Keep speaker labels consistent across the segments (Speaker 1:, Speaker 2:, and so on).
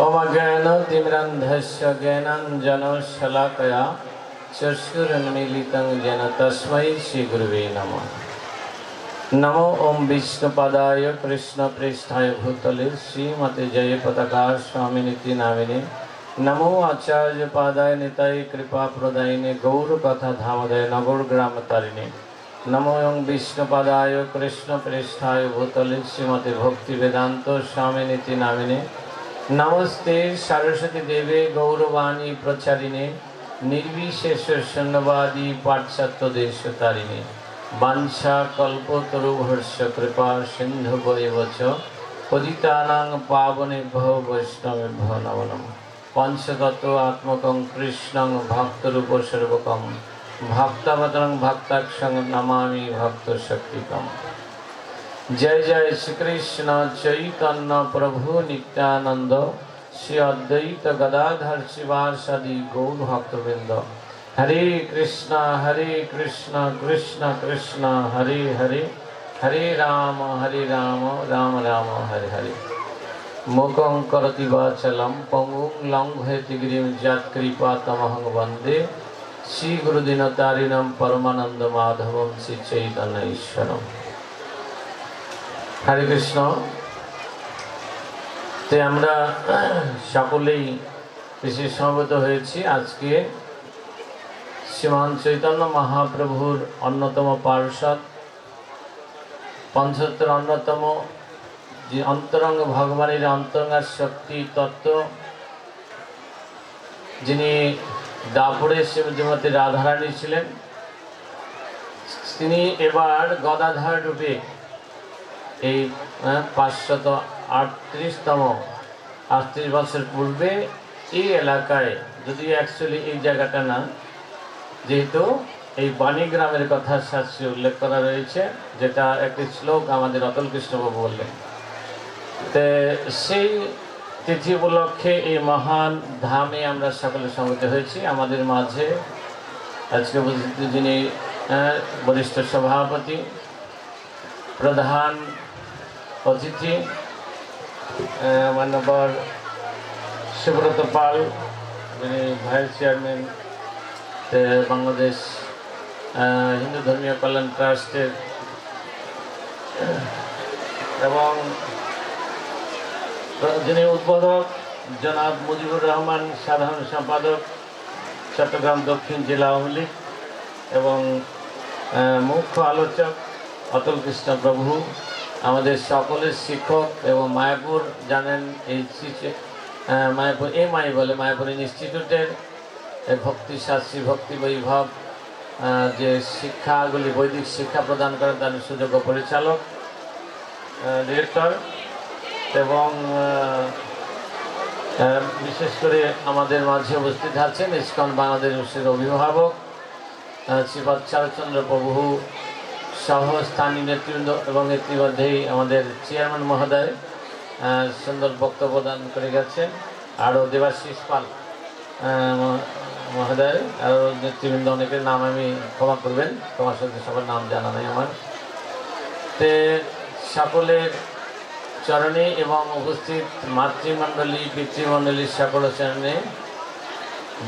Speaker 1: ममज्ञानतिमिरन्धस्य ज्ञानाञ्जनशलाकया चक्षुरुन्मीलितं येन तस्मै श्रीगुरुवे नमः नमो ॐ विष्णुपदाय कृष्णप्रेष्ठाय भूतले श्रीमते जयपताका स्वामिनीति नामिने नमो आचार्यपादाय निताय कृपाप्रदायिने गौरकथाधामदय नगोरग्रामतारिणे নমো ওং বিষ্ণুপাদায় কৃষ্ণপ্রেষ্ঠায় ভূতলে শ্রীমতী ভক্তিবেদান্ত স্বামী নীতি নামিনী নমস্তে সরস্বতী দেবে গৌরবাণী প্রচারিণে নির্বিশেষ শূন্যবাদী পাশ্চাত্য দেশ তারিণে বাঞ্ছা কল্পতরুভর্ষ কৃপা সিন্ধু বৈবচ পদিতানাং পাবনেভ্য বৈষ্ণবেভ্য নম নম পঞ্চতত্ত্ব আত্মকং কৃষ্ণং ভক্তরূপ সর্বকম ভক্তাবতরং ভক্তাক্ষং নমামি ভক্ত শক্তিকম জয় জয় শ্রীকৃষ্ণ চৈতন্য প্রভু নিত্যানন্দ শ্রী অদ্বৈত গদাধর শিবাসাদি গৌর ভক্তবৃন্দ হরে কৃষ্ণ হরে কৃষ্ণ কৃষ্ণ কৃষ্ণ হরে হরে হরে রাম হরে রাম রাম রাম হরে হরে মুখং করতি বাচলম পঙ্গুং লঙ্ঘয়তি গিরিম যৎকৃপা তমহং বন্দে শ্রীগুরুদিনতারিণম পরমানন্দ মাধবম শ্রী চৈতন্য ঈশ্বরম হরে কৃষ্ণ তে আমরা সকলেই কৃষি সমবেত হয়েছি আজকে শ্রীমান চৈতন্য মহাপ্রভুর অন্যতম পার্ষদ পঞ্চত্তর অন্যতম যে অন্তরঙ্গ ভগবানের অন্তরঙ্গার শক্তি তত্ত্ব যিনি দাপুরে শ্রীমতী রাধারানী ছিলেন তিনি এবার গদাধার রূপে এই হ্যাঁ, পাঁচশত আটত্রিশতম আটত্রিশ বছর পূর্বে এই এলাকায় যদিও অ্যাকচুয়ালি এই জায়গাটা না যেহেতু এই বাণী গ্রামের কথা শাস্ত্রী উল্লেখ করা রয়েছে যেটা একটি শ্লোক আমাদের অতল কৃষ্ণবাবু বললেন তে সেই তিথি উপলক্ষে এই মহান ধামে আমরা সকলে সমিত হয়েছি আমাদের মাঝে আজকে যিনি হ্যাঁ, বরিষ্ঠ সভাপতি প্রধান অতিথি মান্যবর শিবব্রত পাল যিনি ভাইস চেয়ারম্যান বাংলাদেশ হিন্দু ধর্মীয় কল্যাণ ট্রাস্টের এবং যিনি উদ্বোধক জনাব মুজিবুর রহমান সাধারণ সম্পাদক চট্টগ্রাম দক্ষিণ জেলা আওয়ামী লীগ এবং মুখ্য আলোচক অতুল কৃষ্ণ প্রভু আমাদের সকলের শিক্ষক এবং মায়াপুর জানেন এই মায়াপুর মাই বলে মায়াপুর ইনস্টিটিউটের শাস্ত্রী ভক্তি বৈভব যে শিক্ষাগুলি বৈদিক শিক্ষা প্রদান করেন তার সুযোগ্য পরিচালক ডিরেক্টর এবং বিশেষ করে আমাদের মাঝে উপস্থিত আছেন ইস্কন বাংলাদেশ অভিভাবক শ্রী চারচন্দ্র প্রভু সহ স্থানীয় নেতৃবৃন্দ এবং ইতিমধ্যেই আমাদের চেয়ারম্যান মহোদয় সুন্দর বক্তব্য দান করে গেছেন আরও দেবাশিস পাল মহোদয় আরও নেতৃবৃন্দ অনেকের নাম আমি ক্ষমা করবেন তোমার সাথে সবার নাম জানা নেই আমার তে সকলের চরণে এবং উপস্থিত মাতৃমণ্ডলী পিতৃমণ্ডলীর সকল চরণে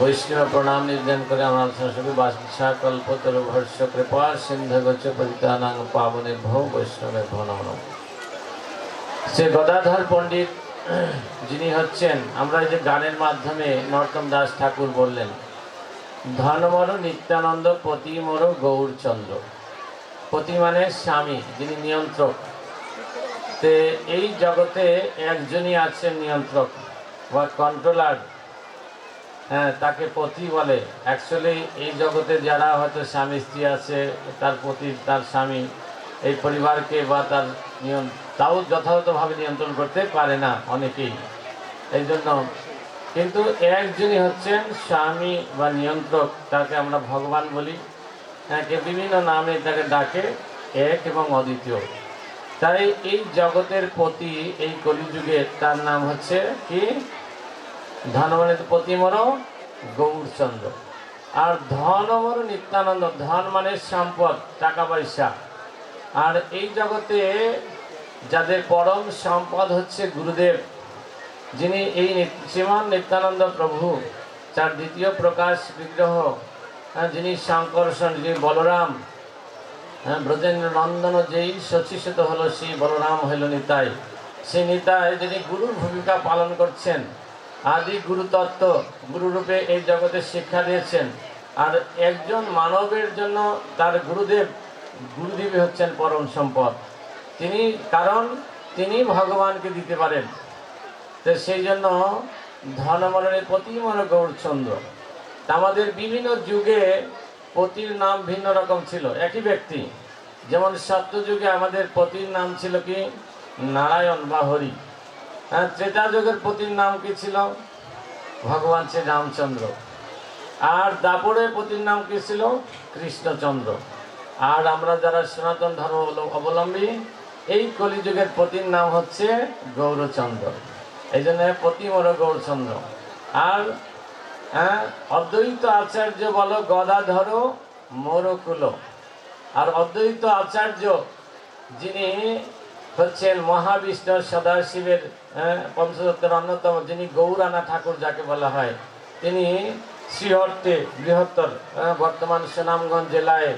Speaker 1: বৈষ্ণব প্রণাম নির্ধারণ করে আমার সরস্বতী বাসা কল্প কল্পতর ভর্ষ কৃপা সিন্ধ গচ্ছ পতিতানাং পাবনে ভৌ বৈষ্ণবের ভৌ নম গদাধর পণ্ডিত যিনি হচ্ছেন আমরা যে গানের মাধ্যমে নরতম দাস ঠাকুর বললেন ধনমর নিত্যানন্দ মর গৌরচন্দ্র পতি মানে স্বামী যিনি নিয়ন্ত্রক তে এই জগতে একজনই আছেন নিয়ন্ত্রক বা কন্ট্রোলার হ্যাঁ তাকে পতি বলে অ্যাকচুয়ালি এই জগতে যারা হয়তো স্বামী স্ত্রী আছে তার পতি তার স্বামী এই পরিবারকে বা তার নিয়ম তাও যথাযথভাবে নিয়ন্ত্রণ করতে পারে না অনেকেই এই জন্য কিন্তু একজনই হচ্ছেন স্বামী বা নিয়ন্ত্রক তাকে আমরা ভগবান বলি হ্যাঁ কে বিভিন্ন নামে তাকে ডাকে এক এবং অদ্বিতীয় তাই এই জগতের প্রতি এই কলিযুগে তার নাম হচ্ছে কি ধনমনে তো পতি মর গৌরচন্দ্র আর ধন মর নিত্যানন্দ ধন মানে সম্পদ টাকা পয়সা আর এই জগতে যাদের পরম সম্পদ হচ্ছে গুরুদেব যিনি এই শ্রীমান নিত্যানন্দ প্রভু যার দ্বিতীয় প্রকাশ বিগ্রহ হ্যাঁ, যিনি শঙ্করসন যিনি বলরাম হ্যাঁ ব্রজেন্দ্র নন্দন যেই শচীষিত হলো সেই বলরাম হইল নিতাই সেই নিতাই যিনি গুরুর ভূমিকা পালন করছেন আদি গুরুতত্ত্ব গুরুরূপে এই জগতে শিক্ষা দিয়েছেন আর একজন মানবের জন্য তার গুরুদেব গুরুদেবী হচ্ছেন পরম সম্পদ তিনি কারণ তিনি ভগবানকে দিতে পারেন তো সেই জন্য ধনমরণের প্রতি মনে গৌরছন্দ আমাদের বিভিন্ন যুগে পতির নাম ভিন্ন রকম ছিল একই ব্যক্তি যেমন সত্য যুগে আমাদের পতির নাম ছিল কি নারায়ণ বা হরি হ্যাঁ, ত্রেতা যুগের পতির নাম কি ছিল ভগবান শ্রী রামচন্দ্র আর দাপরের পতির নাম কি ছিল কৃষ্ণচন্দ্র আর আমরা যারা সনাতন ধর্ম অবলম্বী এই কলিযুগের পতির নাম হচ্ছে গৌরচন্দ্র এই জন্য মর গৌরচন্দ্র আর হ্যাঁ, অদ্বৈত আচার্য বলো মোর কুল আর অদ্বৈত আচার্য যিনি হচ্ছেন মহাবিষ্ণু সদাশিবের পঞ্চদত্তের অন্যতম যিনি গৌরানা ঠাকুর যাকে বলা হয় তিনি শ্রীহর্তে বৃহত্তর বর্তমান সুনামগঞ্জ জেলায়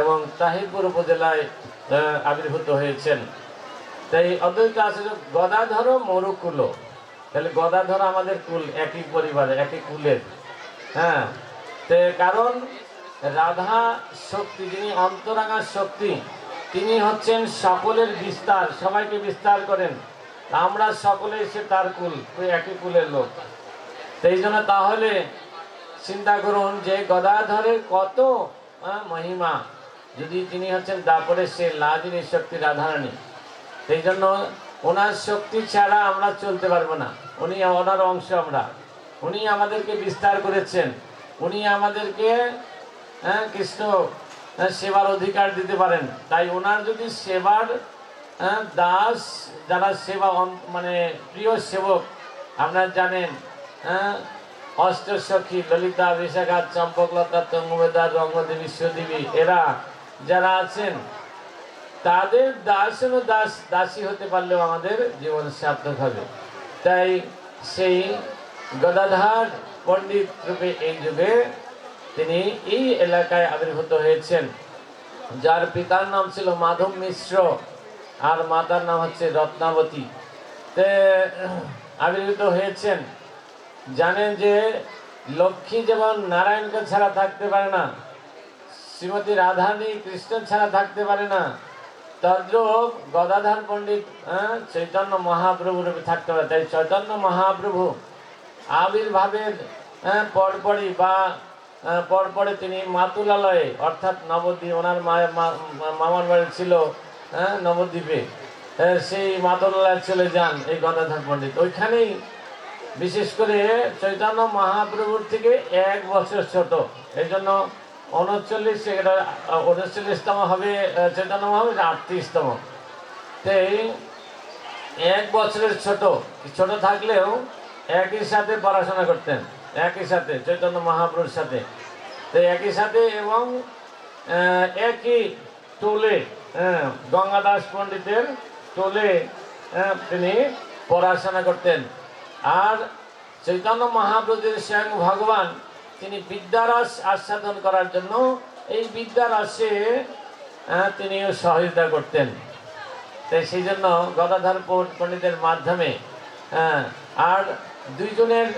Speaker 1: এবং তাহিরপুর উপজেলায় আবির্ভূত হয়েছেন তাই অদ্বৈত আছে গদাধর মরুকুল তাহলে গদাধর আমাদের কুল একই পরিবারের একই কুলের হ্যাঁ তে কারণ রাধা শক্তি যিনি অন্তরাঙ্গার শক্তি তিনি হচ্ছেন সকলের বিস্তার সবাইকে বিস্তার করেন আমরা সকলে এসে তার কুল ওই একই কুলের লোক সেই জন্য তাহলে চিন্তা করুন যে গদাধরের কত মহিমা যদি তিনি হচ্ছেন তারপরে সে লাদিনী শক্তি রাধারানী সেই জন্য ওনার শক্তি ছাড়া আমরা চলতে পারবো না উনি ওনার অংশ আমরা উনি আমাদেরকে বিস্তার করেছেন উনি আমাদেরকে হ্যাঁ কৃষ্ণ সেবার অধিকার দিতে পারেন তাই ওনার যদি সেবার দাস যারা সেবা মানে প্রিয় সেবক আপনারা জানেন অষ্টসখী ললিতা বিশাখা চম্পকলতা তঙ্গবেদা রঙ্গদেবী সদেবী এরা যারা আছেন তাদের দাস দাস দাসী হতে পারলেও আমাদের জীবন সার্থক হবে তাই সেই গদাধার পণ্ডিত রূপে এই যুগে তিনি এই এলাকায় আবির্ভূত হয়েছেন যার পিতার নাম ছিল মাধব মিশ্র আর মাতার নাম হচ্ছে রত্নাবতী তে আবির্ভূত হয়েছেন জানেন যে লক্ষ্মী যেমন নারায়ণকে ছাড়া থাকতে পারে না শ্রীমতী রাধানী কৃষ্ণ ছাড়া থাকতে পারে না তদ্রূপ গদাধর পণ্ডিত চৈতন্য মহাপ্রভু রূপে থাকতে পারে তাই চৈতন্য মহাপ্রভু আবির্ভাবের পরপরই বা পরপরে তিনি মাতুলালয়ে অর্থাৎ নবদ্বীপ ওনার মামার বাড়ি ছিল হ্যাঁ নবদ্বীপে হ্যাঁ, সেই মাতুলালয় চলে যান এই গদাধর পণ্ডিত ওইখানেই বিশেষ করে চৈতন্য মহাপ্রভুর থেকে এক বছর ছোট এই জন্য উনচল্লিশ এটা উনচল্লিশতম হবে চৈতন্য মহাপ্রভু আটত্রিশতম তে এক বছরের ছোট ছোট থাকলেও একই সাথে পড়াশোনা করতেন একই সাথে চৈতন্য মহাপ্রুর সাথে তো একই সাথে এবং একই তোলে গঙ্গাদাস পণ্ডিতের তোলে তিনি পড়াশোনা করতেন আর চৈতন্য মহাপ্রভুর স্বয়ং ভগবান তিনি বিদ্যারাস আস্বাদন করার জন্য এই বিদ্যারাসে তিনিও সহযোগিতা করতেন তাই সেই জন্য গদাধর পণ্ডিতের মাধ্যমে আর দুইজনের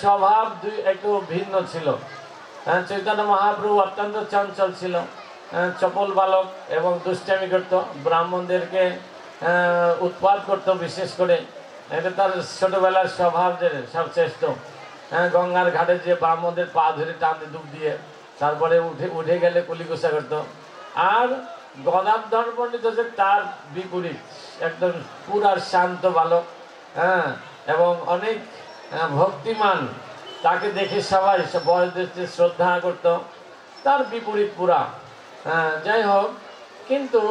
Speaker 1: স্বভাব দুই একটু ভিন্ন ছিল চৈতন্য মহাপ্রভু অত্যন্ত চঞ্চল ছিল চপল বালক এবং দুষ্টামি করত ব্রাহ্মণদেরকে উৎপাদ করত বিশেষ করে এটা তার ছোটোবেলার স্বভাব সব সবশ্রেষ্ঠ গঙ্গার ঘাটে যে ব্রাহ্মণদের পা ধরে টানতে ডুব দিয়ে তারপরে উঠে উঠে গেলে কুলিকুষা করতো আর গদাধর পণ্ডিত হচ্ছে তার বিপরীত একদম পুরার শান্ত বালক হ্যাঁ এবং অনেক হ্যাঁ, ভক্তিমান তাকে দেখে সবাই বয়োজ্যেষ্ঠে শ্রদ্ধা করত তার বিপরীত পুরা হ্যাঁ, যাই হোক কিন্তু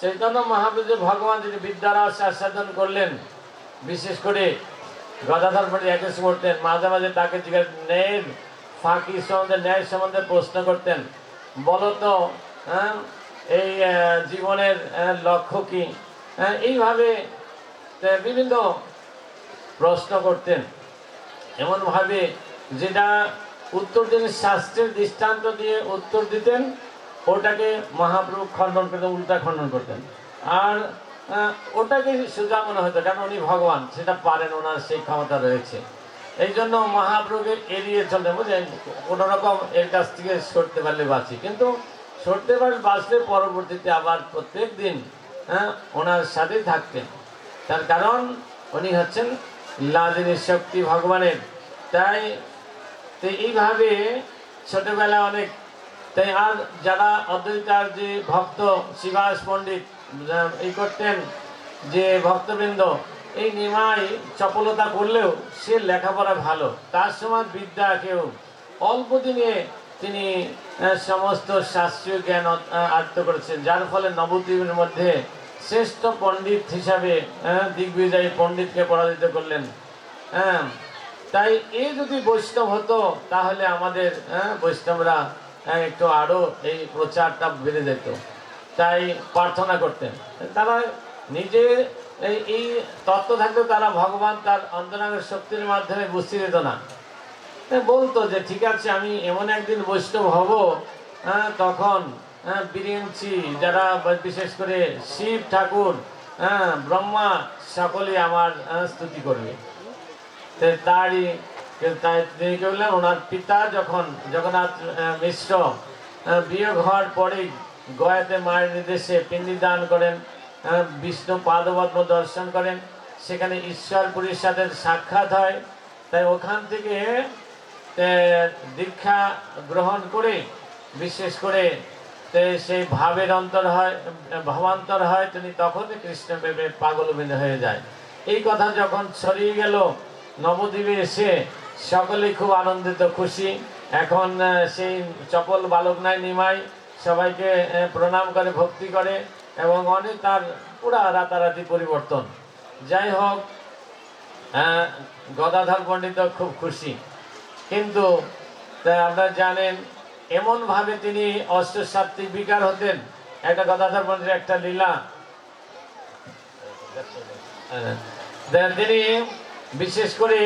Speaker 1: চৈতন্য মহাপ্রভু ভগবান যিনি বিদ্যারাস আস্বাদন করলেন বিশেষ করে গদাধর পণ্ডিত একেশ করতেন মাঝে মাঝে তাকে জিজ্ঞাসা ন্যায়ের ফাঁকি সম্বন্ধে ন্যায় সম্বন্ধে প্রশ্ন করতেন বলতো হ্যাঁ এই জীবনের হ্যাঁ, লক্ষ্য কী হ্যাঁ এইভাবে বিভিন্ন প্রশ্ন করতেন এমনভাবে যেটা উত্তর দিন শাস্ত্রের দৃষ্টান্ত দিয়ে উত্তর দিতেন ওটাকে মহাপ্রভু খণ্ডন করতেন উল্টা খণ্ডন করতেন আর ওটাকে সোজা মনে হতো কারণ উনি ভগবান সেটা পারেন ওনার সেই ক্ষমতা রয়েছে এই জন্য মহাপ্রভুকে এড়িয়ে চলতেন বুঝলেন কোনোরকম এর কাছ থেকে সরতে পারলে বাঁচি কিন্তু সরতে পারলে বাঁচলে পরবর্তীতে আবার প্রত্যেক দিন হ্যাঁ ওনার সাথে থাকতেন তার কারণ উনি হচ্ছেন লাদিনী শক্তি ভগবানের তাই তাই এইভাবে ছোটবেলা অনেক তাই আর যারা অদ্বৈতার যে ভক্ত শিবাস পণ্ডিত এই করতেন যে ভক্তবৃন্দ এই নিমাই চপলতা করলেও সে লেখাপড়া ভালো তার সমান বিদ্যা কেউ অল্প দিনে তিনি সমস্ত শাস্ত্রীয় জ্ঞান আয়ত্ত করেছেন যার ফলে নবদ্বীপের মধ্যে শ্রেষ্ঠ পণ্ডিত হিসাবে দিগ্বিজয়ী পণ্ডিতকে পরাজিত করলেন হ্যাঁ তাই এ যদি বৈষ্ণব হতো তাহলে আমাদের হ্যাঁ বৈষ্ণবরা হ্যাঁ, একটু আরও এই প্রচারটা বেড়ে যেত তাই প্রার্থনা করতেন তারা নিজে এই তত্ত্ব থাকলেও তারা ভগবান তার অন্তরঙ্গের শক্তির মাধ্যমে বুঝতে যেত না বলতো যে ঠিক আছে আমি এমন একদিন বৈষ্ণব হব হ্যাঁ তখন হ্যাঁ বিরিয়ামছি যারা বিশেষ করে শিব ঠাকুর হ্যাঁ ব্রহ্মা সকলে আমার হ্যাঁ, স্তুতি করবে তারই তিনি কি ওনার পিতা যখন জগন্নাথ মিশ্র বিয়োগ হওয়ার পরেই গয়াতে মায়ের নির্দেশে পিণ্ডি দান করেন বিষ্ণু পাদপদ্ম দর্শন করেন সেখানে ঈশ্বরপুরীর সাথে সাক্ষাৎ হয় তাই ওখান থেকে দীক্ষা গ্রহণ করে বিশেষ করে সেই ভাবের অন্তর হয় ভাবান্তর হয় তিনি তখনই কৃষ্ণ প্রেমে পাগলবিন হয়ে যায় এই কথা যখন ছড়িয়ে গেল নবদ্বীপে এসে সকলেই খুব আনন্দিত খুশি এখন সেই চপল বালক নাই নিমাই সবাইকে প্রণাম করে ভক্তি করে এবং অনেক তার পুরা রাতারাতি পরিবর্তন যাই হোক গদাধর পণ্ডিত খুব খুশি কিন্তু আপনারা জানেন এমনভাবে তিনি অষ্টসাত্ত্বিক বিকার হতেন একটা গদাধর পণ্ডিত একটা লীলা তিনি বিশেষ করে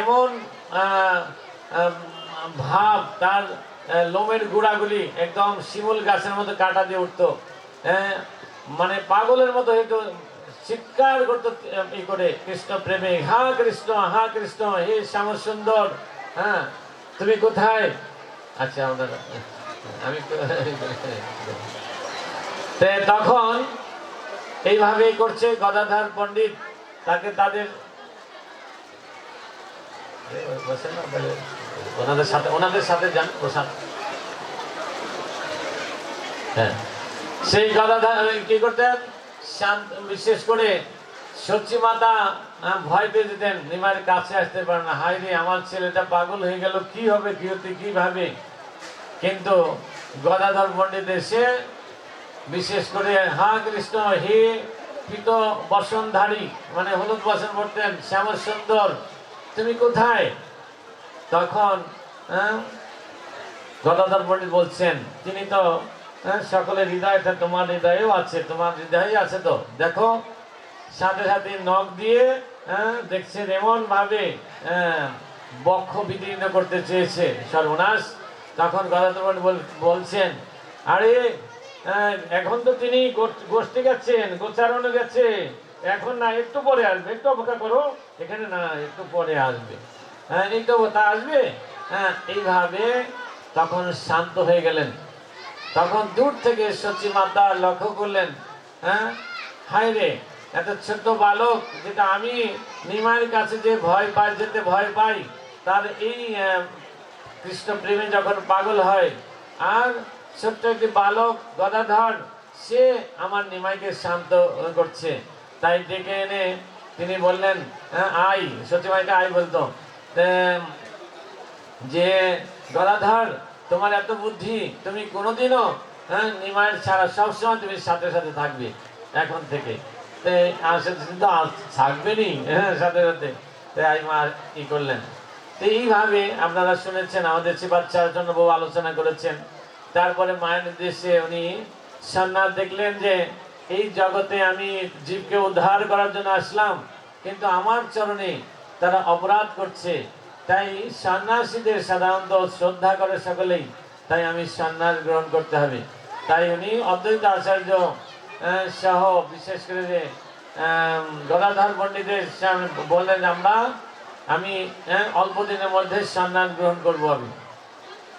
Speaker 1: এমন ভাব তার লোমের গুড়াগুলি একদম শিমুল গাছের মতো কাটা দিয়ে উঠতো হ্যাঁ, মানে পাগলের মতো হয়তো চিৎকার করতো ই করে কৃষ্ণ প্রেমে হা কৃষ্ণ হা কৃষ্ণ হে শ্যাম সুন্দর হ্যাঁ তুমি কোথায় আচ্ছা আমাদের আমি তখন এইভাবে করছে গদাধর পণ্ডিত তাকে তাদের ওনাদের সাথে ওনাদের সাথে যান প্রসাদ হ্যাঁ। সেই গদাধর কি করতেন শান্ত বিশেষ করে সচি মাতা ভয় পেয়ে যেতেন নিমার কাছে আসতে পারে না হাই রে আমার ছেলেটা পাগল হয়ে গেল কি হবে কি হতে ভাবে কিন্তু গদাধর পণ্ডিত এসে বিশেষ করে হা কৃষ্ণ হে পিত বসনধারী মানে হলুদ বসন পড়তেন শ্যামল সুন্দর তুমি কোথায় তখন হ্যাঁ? গদাধর পণ্ডিত বলছেন তিনি তো হ্যাঁ, সকলের হৃদয়টা তোমার হৃদয়েও আছে তোমার হৃদয়ে আছে তো দেখো সাথে সাথে নখ দিয়ে হ্যাঁ, দেখছেন এমনভাবে বক্ষ বিদীর্ণ করতে চেয়েছে সর্বনাশ তখন গদাধর পণ্ডিত বলছেন আরে এখন তো তিনি গোষ্ঠী গেছেন গোচারণে গেছে এখন না একটু পরে আসবে একটু অপেক্ষা করো এখানে না একটু পরে আসবে হ্যাঁ এই তো তা আসবে হ্যাঁ এইভাবে তখন শান্ত হয়ে গেলেন তখন দূর থেকে সচি মাতা লক্ষ্য করলেন হ্যাঁ হায় রে এত ছোট্ট বালক যেটা আমি নিমার কাছে যে ভয় পাই যেতে ভয় পাই তার এই কৃষ্ণ প্রেমে যখন পাগল হয় আর ছোট্ট একটি বালক গদাধর সে আমার নিমাইকে শান্ত করছে তাই ডেকে এনে তিনি বললেন হ্যাঁ, আই সতীমাইকে আই বলতো যে গদাধর তোমার এত বুদ্ধি তুমি কোনোদিনও হ্যাঁ নিমায়ের ছাড়া সবসময় তুমি সাথে সাথে থাকবে এখন থেকে তো থাকবেনি হ্যাঁ সাথে সাথে আই মা কি করলেন তো এইভাবে আপনারা শুনেছেন আমাদের সে বাচ্চার জন্য বউ আলোচনা করেছেন তারপরে মায়ের উদ্দেশ্যে উনি সন্ন্যাস দেখলেন যে এই জগতে আমি জীবকে উদ্ধার করার জন্য আসলাম কিন্তু আমার চরণে তারা অপরাধ করছে তাই সন্ন্যাসীদের সাধারণত শ্রদ্ধা করে সকলেই তাই আমি সন্ন্যাস গ্রহণ করতে হবে তাই উনি অদ্বৈত আচার্য সহ বিশেষ করে যে গদাধর পণ্ডিতের বললেন আমরা আমি অল্প দিনের মধ্যে সন্ন্যাস গ্রহণ করব আমি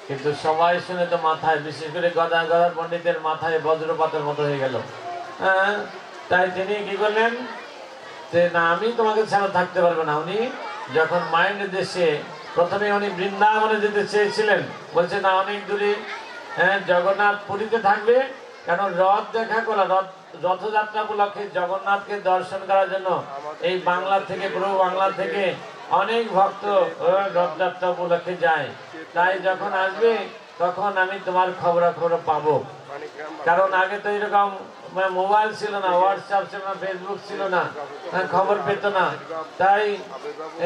Speaker 1: কিন্তু সবাই শুনে তো মাথায় বিশেষ করে গদা গদার পণ্ডিতের মাথায় বজ্রপাতের মতো হয়ে গেল হ্যাঁ, তাই তিনি কি করলেন যে না আমি তোমাকে ছাড়া থাকতে পারবো না উনি যখন মায়ের দেশে প্রথমে উনি বৃন্দাবনে যেতে চেয়েছিলেন বলছে না অনেক দূরে হ্যাঁ জগন্নাথ পুরীতে থাকবে কারণ রথ দেখা করা রথ রথযাত্রা উপলক্ষে জগন্নাথকে দর্শন করার জন্য এই বাংলা থেকে পুরো বাংলা থেকে অনেক ভক্ত রথযাত্রা উপলক্ষে যায় তাই যখন আসবে তখন আমি তোমার খবরাখবর পাবো কারণ আগে তো এরকম মানে মোবাইল ছিল না হোয়াটসঅ্যাপ ছিল না ফেসবুক ছিল না মানে খবর পেত না তাই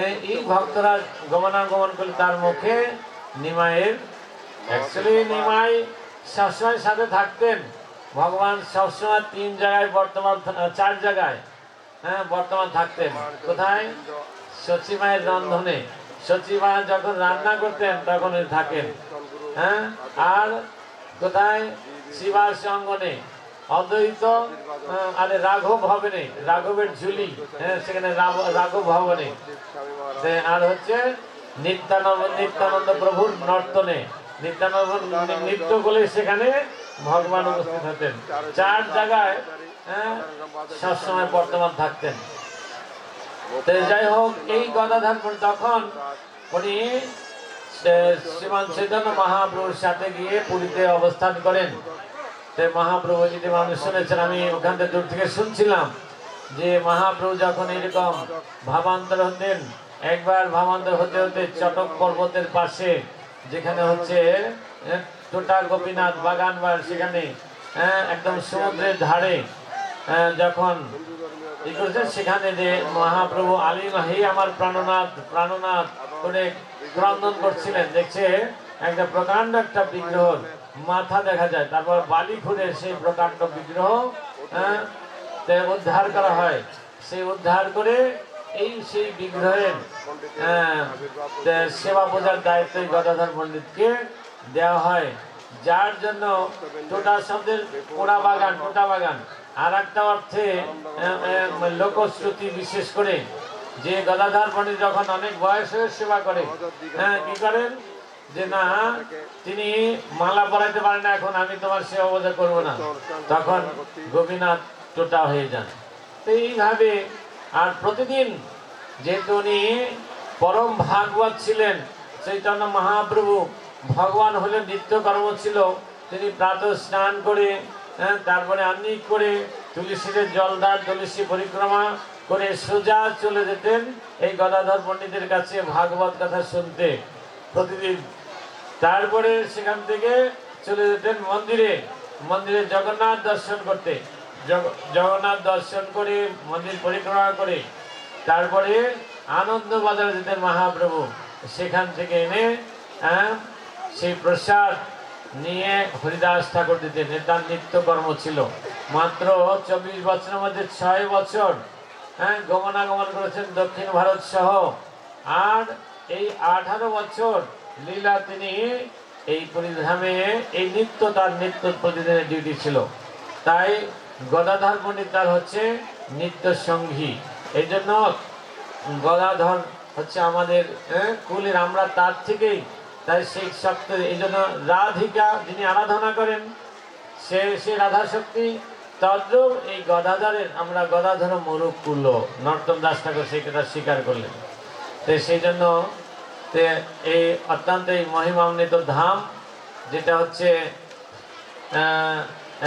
Speaker 1: এই ভক্তরা গমনাগমন করলে তার মুখে নিমাইয়ের অ্যাকচুয়ালি নিমাই সবসময় সাথে থাকতেন ভগবান সবসময় তিন জায়গায় বর্তমান চার জায়গায় হ্যাঁ বর্তমান থাকতেন কোথায় সচিমায়ের রন্ধনে সচিবা যখন রান্না করতেন তখন থাকেন হ্যাঁ আর কোথায় শিবার সঙ্গনে অদ্বৈত হ্যাঁ, আরে রাঘব হবে নেই রাঘবের ঝুলি হ্যাঁ সেখানে রাঘব হবে নেই আর হচ্ছে নিত্যানন্দ নিত্যানন্দ প্রভুর নর্তনে নিত্যানন্দ নৃত্য করলে সেখানে ভগবান উপস্থিত হতেন চার জায়গায় হ্যাঁ, সবসময় বর্তমান থাকতেন যাই হোক এই কথা থাকবেন তখন উনি শ্রীমান চৈতন্য মহাপ্রভুর সাথে গিয়ে পুরীতে অবস্থান করেন যে মহাপ্রভু যদি মানুষ শুনেছেন আমি ওখান থেকে দূর থেকে শুনছিলাম যে মহাপ্রভু যখন এরকম ভাবান্তর হতেন একবার ভাবান্তর হতে হতে চটক পর্বতের পাশে যেখানে হচ্ছে টোটা গোপীনাথ বাগান বা সেখানে একদম সমুদ্রের ধারে যখন ই করছেন সেখানে যে মহাপ্রভু আলিম হে আমার প্রাণনাথ প্রাণনাথ করে ক্রন্দন করছিলেন দেখছে একটা প্রকাণ্ড একটা বিগ্রহ মাথা দেখা যায় তারপর বালি খুঁড়ে সেই প্রকাণ্ড বিগ্রহ হ্যাঁ, উদ্ধার করা হয় সেই উদ্ধার করে এই সেই বিগ্রহের হ্যাঁ, সেবা পূজার দায়িত্ব গদাধর পণ্ডিতকে দেওয়া হয় যার জন্য টোটা শব্দের পোড়া বাগান টোটা বাগান আর একটা অর্থে লোকশ্রুতি বিশেষ করে যে গদাধর পণ্ডিত যখন অনেক বয়স হয়ে সেবা করে হ্যাঁ কি করেন যে না তিনি মালা পড়াইতে পারেন না এখন আমি তোমার সেবা বোঝা করব না তখন গোপীনাথ টোটা হয়ে যান তো এইভাবে আর প্রতিদিন যেহেতু উনি পরম ভাগবত ছিলেন চৈতন্য মহাপ্রভু ভগবান হলেন নিত্য কর্ম ছিল তিনি প্রাতঃ স্নান করে হ্যাঁ, তারপরে আন্নিক করে তুলসীদের জলদার তুলসী পরিক্রমা করে সোজা চলে যেতেন এই গদাধর পণ্ডিতের কাছে ভাগবত কথা শুনতে প্রতিদিন তারপরে সেখান থেকে চলে যেতেন মন্দিরে মন্দিরে জগন্নাথ দর্শন করতে জগন্নাথ দর্শন করে মন্দির পরিক্রমা করে তারপরে আনন্দ বাজারে যেতেন মহাপ্রভু সেখান থেকে এনে সেই প্রসাদ নিয়ে হরিদাস ঠাকুর দিতেন তার কর্ম ছিল মাত্র চব্বিশ বছরের মধ্যে ছয় বছর হ্যাঁ গমনাগমন করেছেন দক্ষিণ ভারত সহ আর এই আঠারো বছর লীলা তিনি এই পরিধামে এই নিত্য তার নিত্য প্রতিদিনের ডিউটি ছিল তাই গদাধর পণ্ডিত তার হচ্ছে নিত্য সঙ্গী এই জন্য গদাধর হচ্ছে আমাদের কুলের আমরা তার থেকেই তাই সেই শক্তি এই জন্য রাধিকা যিনি আরাধনা করেন সে সেই রাধা শক্তি তদ্রুপ এই গদাধরের আমরা গদাধর মরুক কুল নর্তম দাস ঠাকুর সেই কথা স্বীকার করলেন তাই সেই জন্য তে এই অত্যন্ত এই মহিমান্বিত ধাম যেটা হচ্ছে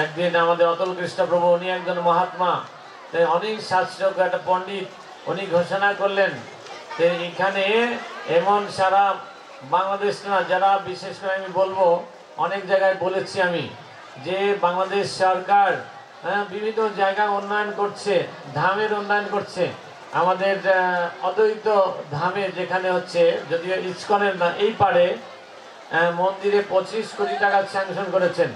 Speaker 1: একদিন আমাদের অতল কৃষ্ণপ্রভু উনি একজন মহাত্মা তাই অনেক শাস্ত্রজ্ঞ একটা পণ্ডিত উনি ঘোষণা করলেন যে এখানে এমন সারা বাংলাদেশ না যারা বিশেষ করে আমি বলবো অনেক জায়গায় বলেছি আমি যে বাংলাদেশ সরকার বিভিন্ন জায়গা উন্নয়ন করছে ধামের উন্নয়ন করছে আমাদের অদ্বৈত ধামে যেখানে হচ্ছে যদিও ইস্কনের না এই পারে মন্দিরে পঁচিশ কোটি টাকা স্যাংশন করেছেন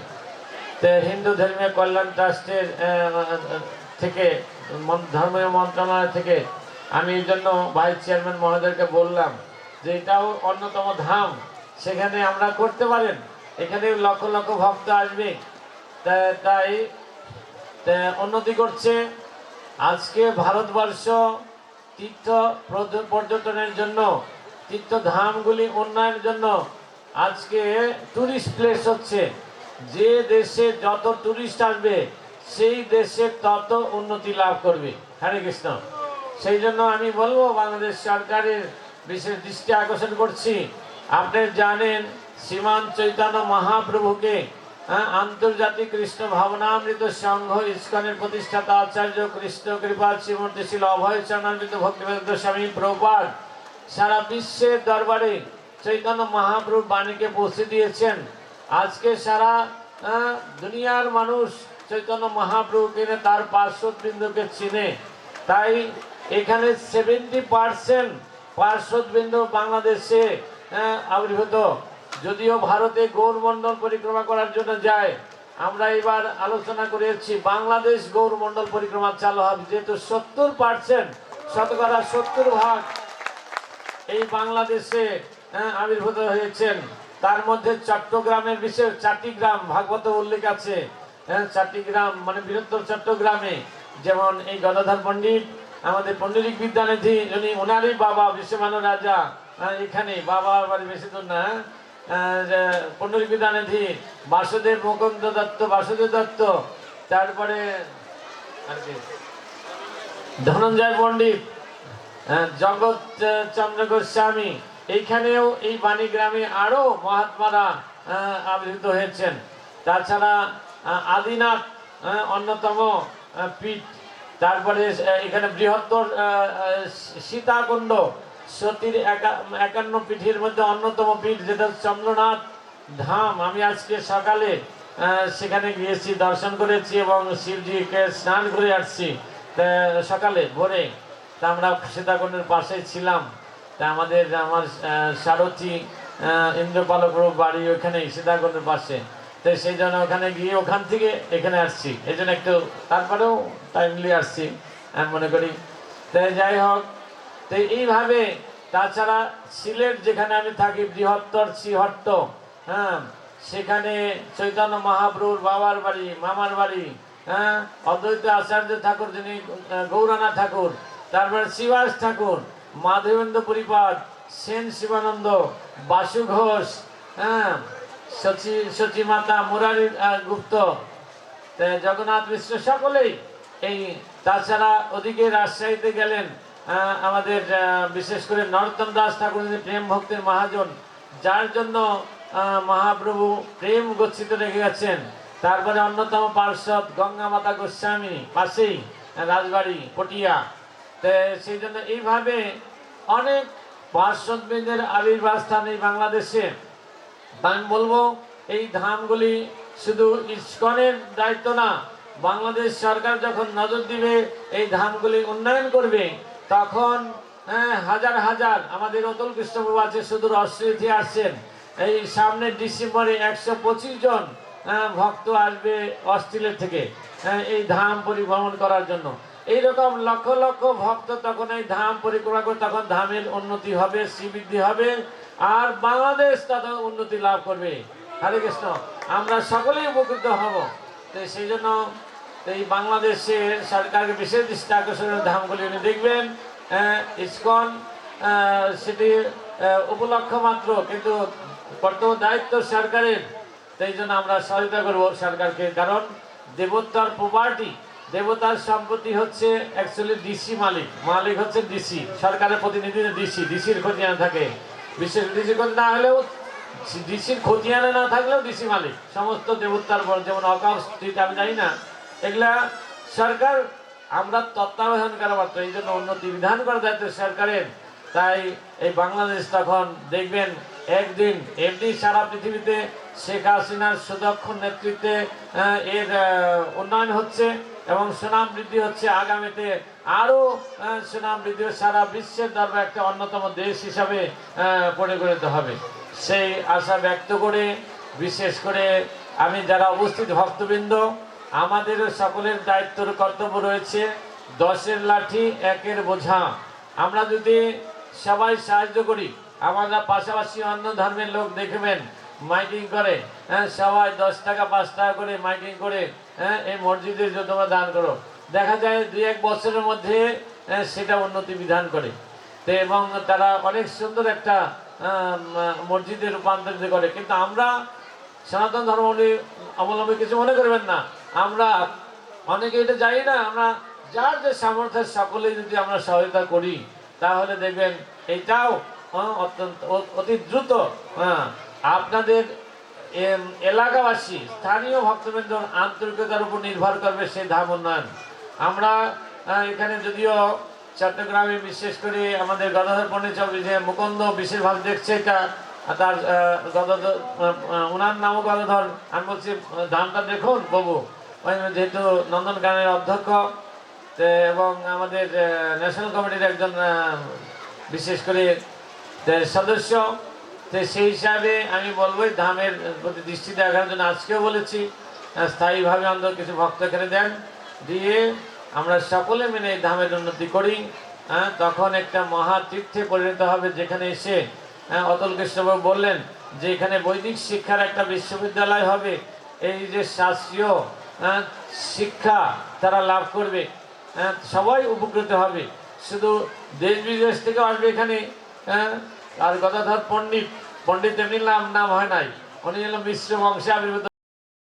Speaker 1: তো হিন্দু ধর্মীয় কল্যাণ ট্রাস্টের থেকে ধর্মীয় মন্ত্রণালয় থেকে আমি এই জন্য ভাইস চেয়ারম্যান মহোদয়কে বললাম যে এটাও অন্যতম ধাম সেখানে আমরা করতে পারেন এখানে লক্ষ লক্ষ ভক্ত আসবে তাই উন্নতি করছে আজকে ভারতবর্ষ তীর্থ পর্যটনের জন্য তীর্থধামগুলি উন্নয়নের জন্য আজকে ট্যুরিস্ট প্লেস হচ্ছে যে দেশে যত ট্যুরিস্ট আসবে সেই দেশে তত উন্নতি লাভ করবে হরে কৃষ্ণ সেই জন্য আমি বলবো বাংলাদেশ সরকারের বিশেষ দৃষ্টি আকর্ষণ করছি আপনি জানেন শ্রীমান চৈতন্য মহাপ্রভুকে হ্যাঁ, আন্তর্জাতিক কৃষ্ণ ভাবনামৃত সংঘ ইস্কনের প্রতিষ্ঠাতা আচার্য কৃষ্ণ কৃপা শ্রীমূর্তি শিল অভয় চরণামৃত ভক্তিবেদ স্বামী প্রপার সারা বিশ্বের দরবারে চৈতন্য মহাপ্রভুর বাণীকে পৌঁছে দিয়েছেন আজকে সারা হ্যাঁ, দুনিয়ার মানুষ চৈতন্য কিনে তার পার্শ্ববৃন্দকে চিনে তাই এখানে সেভেন্টি পার্সেন্ট পার্শ্ববৃন্দ বাংলাদেশে হ্যাঁ, আবির্ভূত যদিও ভারতে গৌরমণ্ডল পরিক্রমা করার জন্য যায় আমরা এবার আলোচনা করেছি বাংলাদেশ গৌরমণ্ডল পরিক্রমা চালু হবে যেহেতু সত্তর পার্সেন্ট শতকরা সত্তর ভাগ এই বাংলাদেশে হ্যাঁ, আবির্ভূত হয়েছেন তার মধ্যে চট্টগ্রামের বিশেষ চারটি গ্রাম ভাগবত উল্লেখ আছে হ্যাঁ, চারটি গ্রাম মানে বৃহত্তর চট্টগ্রামে যেমন এই গদাধর পণ্ডিত আমাদের পণ্ডিত বিদ্যানিধি উনি ওনারই বাবা বিশ্বমান রাজা হ্যাঁ, এখানে বাবা আবার বেশি দূর না পুনর্বিধানাধি বাসুদেব মুকুন্দ দত্ত বাসুদেব দত্ত তারপরে আর কি ধনঞ্জয় পণ্ডিত জগৎ চন্দ্র গোস্বামী এইখানেও এই বাণীগ্রামে আরও মহাত্মারা আবৃত হয়েছেন তাছাড়া আদিনাথ অন্যতম পীঠ তারপরে এখানে বৃহত্তর সীতাকুণ্ড সতীর একান্ন পিঠের মধ্যে অন্যতম পিঠ যেটা চন্দ্রনাথ ধাম আমি আজকে সকালে সেখানে গিয়েছি দর্শন করেছি এবং শিবজিকে স্নান করে আসছি সকালে ভোরে তা আমরা সীতাকুণ্ডের পাশেই ছিলাম তা আমাদের আমার সারথী ইন্দ্রপালক বাড়ি ওখানে সীতাকুণ্ডের পাশে তো সেই জন্য ওখানে গিয়ে ওখান থেকে এখানে আসছি এই জন্য একটু তারপরেও টাইমলি আসছি আমি মনে করি তাই যাই হোক তো এইভাবে তাছাড়া সিলেট যেখানে আমি থাকি বৃহত্তর শ্রীহট্ট হ্যাঁ সেখানে চৈতন্য মহাপ্রুর বাবার বাড়ি মামার বাড়ি হ্যাঁ অদ্বৈত আচার্য ঠাকুর যিনি গৌরানা ঠাকুর তারপর শিবাস ঠাকুর মাধবেন্দ্র পরিপাদ সেন শিবানন্দ বাসু ঘোষ হ্যাঁ সচি মাতা মুরারি গুপ্ত জগন্নাথ মিশ্র সকলেই এই তাছাড়া ওদিকে রাজশাহীতে গেলেন আমাদের বিশেষ করে নরোত্তম দাস ঠাকুর প্রেম ভক্তের মহাজন যার জন্য মহাপ্রভু প্রেম গচ্ছিত রেখে গেছেন তারপরে অন্যতম পার্শ্বদ গঙ্গা মাতা গোস্বামী পাশেই রাজবাড়ি পটিয়া তো সেই জন্য এইভাবে অনেক পার্শ্বদবৃন্দের আবির্ভাব স্থান এই বাংলাদেশে আমি বলবো এই ধামগুলি শুধু ইস্কনের দায়িত্ব না বাংলাদেশ সরকার যখন নজর দিবে এই ধামগুলি উন্নয়ন করবে তখন হ্যাঁ, হাজার হাজার আমাদের অতুল কৃষ্ণবাবু আছে সুদূর অস্ট্রেলিয়াতে আসছেন এই সামনের ডিসেম্বরে একশো জন হ্যাঁ, ভক্ত আসবে অস্ট্রেলিয়া থেকে হ্যাঁ, এই ধাম পরিভ্রমণ করার জন্য এইরকম লক্ষ লক্ষ ভক্ত তখন এই ধাম পরিক্রমা করে তখন ধামের উন্নতি হবে শ্রীবৃদ্ধি হবে আর বাংলাদেশ তখন উন্নতি লাভ করবে হরে কৃষ্ণ আমরা সকলেই উপকৃত হব তো সেই জন্য এই বাংলাদেশের সরকারকে বিশেষ দৃষ্টি আকর্ষণের ধামগুলি উনি দেখবেন ইসকন সেটি উপলক্ষ মাত্র কিন্তু বর্তমান দায়িত্ব সরকারের তাই জন্য আমরা সহায়তা করব সরকারকে কারণ দেবতার প্রপার্টি দেবতার সম্পত্তি হচ্ছে অ্যাকচুয়ালি ডিসি মালিক মালিক হচ্ছে ডিসি সরকারের প্রতিনিধি ডিসি ডিসির খতিয়ান থাকে বিশেষ ডিসি না হলেও ডিসির খতিয়ানে না থাকলেও ডিসি মালিক সমস্ত দেবতার যেমন অকাউস্ট আমি জানি না এগুলা সরকার আমরা তত্ত্বাবধান করা মাত্র এই জন্য উন্নতি বিধান করা দায়িত্ব সরকারের তাই এই বাংলাদেশ তখন দেখবেন একদিন এমনি সারা পৃথিবীতে শেখ হাসিনার সুদক্ষ নেতৃত্বে এর উন্নয়ন হচ্ছে এবং সুনাম বৃদ্ধি হচ্ছে আগামীতে আরও সুনাম বৃদ্ধি সারা বিশ্বের দরবার একটা অন্যতম দেশ হিসাবে পরিগণিত হবে সেই আশা ব্যক্ত করে বিশেষ করে আমি যারা উপস্থিত ভক্তবৃন্দ আমাদেরও সকলের দায়িত্বর কর্তব্য রয়েছে দশের লাঠি একের বোঝা আমরা যদি সবাই সাহায্য করি আমরা পাশাপাশি অন্য ধর্মের লোক দেখবেন মাইকিং করে হ্যাঁ সবাই দশ টাকা পাঁচ টাকা করে মাইকিং করে হ্যাঁ এই মসজিদের জন্য তোমরা দান করো দেখা যায় দুই এক বছরের মধ্যে হ্যাঁ, সেটা উন্নতি বিধান করে তো এবং তারা অনেক সুন্দর একটা মসজিদে রূপান্তরিত করে কিন্তু আমরা সনাতন ধর্ম অবলম্বী কিছু মনে করবেন না আমরা অনেকে এটা জানি না আমরা যার যে সামর্থ্যের সকলে যদি আমরা সহায়তা করি তাহলে দেখবেন এটাও অত্যন্ত অতি দ্রুত হ্যাঁ আপনাদের এলাকাবাসী স্থানীয় ভক্তবৃন্দ আন্তরিকতার উপর নির্ভর করবে সেই ধাম উন্নয়ন আমরা এখানে যদিও চট্টগ্রামে বিশেষ করে আমাদের গদাধর পণ্ডিত মুকুন্দ বিশেষভাবে দেখছে এটা তার গদাধর উনার নামও গদাধর আমি বলছি ধামটা দেখুন প্রভু যেহেতু নন্দনকানের অধ্যক্ষ এবং আমাদের ন্যাশনাল কমিটির একজন বিশেষ করে সদস্য সেই হিসাবে আমি বলবো ধামের প্রতি দৃষ্টি দেখার জন্য আজকেও বলেছি স্থায়ীভাবে অন্তত কিছু ভক্ত এখানে দেন দিয়ে আমরা সকলে মিলে ধামের উন্নতি করি তখন একটা মহা তীর্থে পরিণত হবে যেখানে এসে অতুল কৃষ্ণবাবু বললেন যে এখানে বৈদিক শিক্ষার একটা বিশ্ববিদ্যালয় হবে এই যে শাস্ত্রীয় হ্যাঁ, শিক্ষা তারা লাভ করবে হ্যাঁ, সবাই উপকৃত হবে শুধু দেশ বিদেশ থেকে আসবে এখানে হ্যাঁ, আর গদাধর পণ্ডিত পণ্ডিত এমনি নাম নাম হয় নাই উনি মিশ্র বংশে আবির্ভূত